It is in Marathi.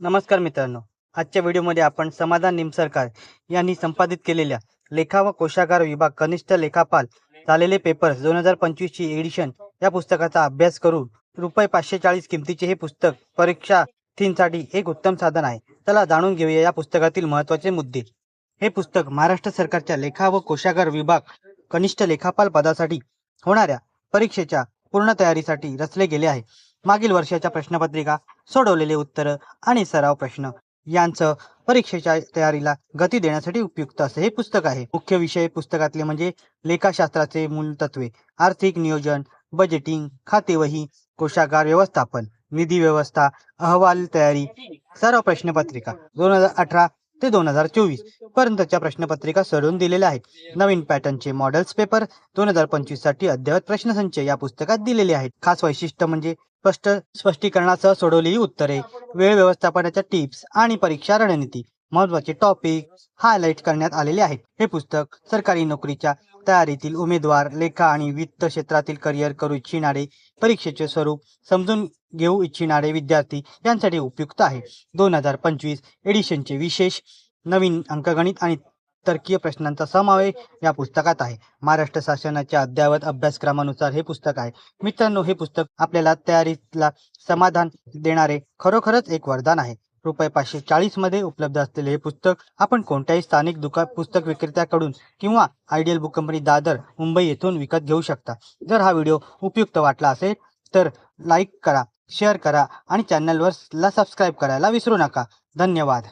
नमस्कार मित्रांनो. आजच्या व्हिडिओमध्ये आपण समाधान निमसरकार यांनी संपादित केलेल्या लेखा व कोशागार विभाग कनिष्ठ लेखापाल झालेले पेपर्स दोन हजार पंचवीसची एडिशन या पुस्तकाचा अभ्यास करून रुपये पाचशे चाळीस किमतीचे हे पुस्तक परीक्षार्थींसाठी एक उत्तम साधन आहे. चला जाणून घेऊया या पुस्तकातील महत्त्वाचे मुद्दे. हे पुस्तक महाराष्ट्र सरकारच्या लेखा व कोशागार विभाग कनिष्ठ लेखापाल पदासाठी होणाऱ्या परीक्षेच्या पूर्ण तयारीसाठी रचले गेले आहे. मागील वर्षाच्या प्रश्नपत्रिका सोडवलेले उत्तर आणि सराव प्रश्न यांचं परीक्षेच्या तयारीला गती देण्यासाठी उपयुक्त असे हे पुस्तक आहे. मुख्य विषय पुस्तकातले म्हणजे लेखाशास्त्राचे मूल तत्वे आर्थिक नियोजन बजेटिंग खातेवही कोशागार व्यवस्थापन निधी व्यवस्था अहवाल तयारी सर्व प्रश्नपत्रिका दोन हजार अठरा ते दोन हजार चोवीस पर्यंतच्या प्रश्नपत्रिका सोडवून दिलेल्या आहेत. नवीन पॅटर्नचे मॉडेल्स पेपर दोन हजार पंचवीससाठी अद्ययावत प्रश्नसंच या पुस्तकात दिलेले आहेत. खास वैशिष्ट्य म्हणजे स्पष्ट स्पष्टीकरणासह सोडवलेली उत्तरे. वेळ व्यवस्थापनाच्या टिप्स आणि परीक्षा रणनीती. महत्त्वाचे टॉपिक हायलाइट करण्यात आलेले आहेत. हे पुस्तक सरकारी नोकरीच्या तयारीतील उमेदवार लेखा आणि वित्त क्षेत्रातील करिअर करू इच्छिणारे परीक्षेचे स्वरूप समजून घेऊ इच्छिणारे विद्यार्थी यांसाठी उपयुक्त आहे. दोन हजार पंचवीस एडिशनचे विशेष नवीन अंकगणित आणि तर्कीय प्रश्नांचा समावेश या पुस्तकात आहे. महाराष्ट्र शासनाच्या अद्ययावत अभ्यासक्रमानुसार हे पुस्तक आहे. मित्रांनो हे पुस्तक आपल्याला तयारीला समाधान देणारे खरोखरच एक वरदान आहे. रुपये पाचशे चाळीसमध्ये उपलब्ध असलेले हे पुस्तक आपण कोणत्याही स्थानिक दुकान पुस्तक विक्रेत्याकडून किंवा ideal book company Dadar Mumbai येथून विकत घेऊ शकता. जर हा व्हिडिओ उपयुक्त वाटला असेल तर लाईक करा शेअर करा आणि चॅनलवर ला सबस्क्राईब करायला विसरू नका. धन्यवाद.